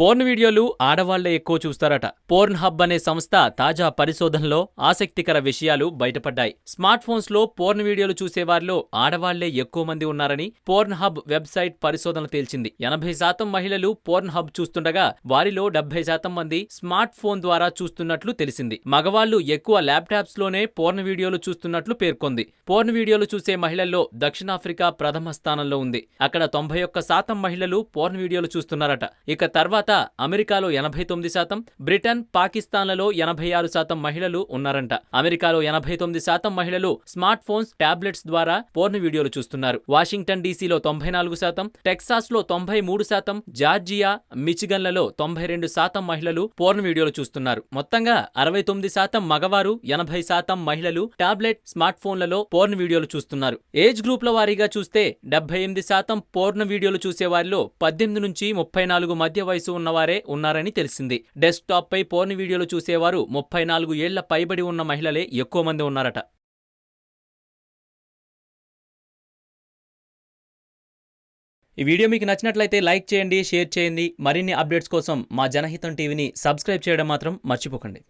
Porn వీడియోలు ఆడవాళ్ళే ఎక్కువ చూస్తారట. పోర్న్ హబ్ అనే సంస్థ తాజా పరిశోధనలో ఆసక్తికర విషయాలు బయటపడ్డాయి. స్మార్ట్ ఫోన్స్లో పోర్న్ వీడియోలు చూసేవారిలో ఆడవాళ్ళే ఎక్కువ మంది ఉన్నారని పోర్న్ హబ్ వెబ్సైట్ పరిశోధన తేల్చింది. ఎనభై శాతం మహిళలు పోర్న్ హబ్ చూస్తుండగా వారిలో డెబ్బై శాతం మంది స్మార్ట్ ఫోన్ ద్వారా చూస్తున్నట్లు తెలిసింది. మగవాళ్ళు ఎక్కువ ల్యాప్టాప్స్లోనే పోర్న్ వీడియోలు చూస్తున్నట్లు పేర్కొంది. పోర్న్ వీడియోలు చూసే మహిళల్లో దక్షిణాఫ్రికా ప్రథమ స్థానంలో ఉంది. అక్కడ తొంభై ఒక్క శాతం మహిళలు పోర్న్ వీడియోలు చూస్తున్నారట. ఇక తర్వాత అమెరికాలో ఎనభై తొమ్మిది శాతం బ్రిటన్ పాకిస్తాన్లలో ఎనభై ఆరు శాతం మహిళలు ఉన్నారంట. అమెరికాలో ఎనభై తొమ్మిది శాతం మహిళలు స్మార్ట్ ఫోన్స్ టాబ్లెట్స్ ద్వారా పోర్న్ వీడియోలు చూస్తున్నారు. వాషింగ్టన్ డీసీలో తొంభై నాలుగు శాతం టెక్సాస్లో తొంభై మూడు శాతం జార్జియా మిచిగన్లలో తొంభై రెండు శాతం మహిళలు పోర్న్ వీడియోలు చూస్తున్నారు. మొత్తంగా అరవై తొమ్మిది శాతం మగవారు ఎనభై శాతం మహిళలు టాబ్లెట్ స్మార్ట్ ఫోన్లలో పోర్న్ వీడియోలు చూస్తున్నారు. ఏజ్ గ్రూప్ల వారీగా చూస్తే డెబ్బై ఎనిమిది శాతం పోర్న్ వీడియోలు చూసే వారిలో పద్దెనిమిది నుంచి ముప్పై నాలుగు మధ్య వయసు ఉన్నవారే ఉన్నారని తెలిసింది. డెస్క్టాప్ పై పోర్న్ వీడియోలు చూసేవారు ముప్పై నాలుగు ఏళ్ళ పైబడి ఉన్న మహిళలే ఎక్కువ మంది ఉన్నారట. ఈ వీడియో మీకు నచ్చినట్లయితే లైక్ చేయండి షేర్ చేయండి. మరిన్ని అప్డేట్స్ కోసం మా జనహితం టీవీని సబ్స్క్రైబ్ చేయడం మాత్రం మర్చిపోకండి.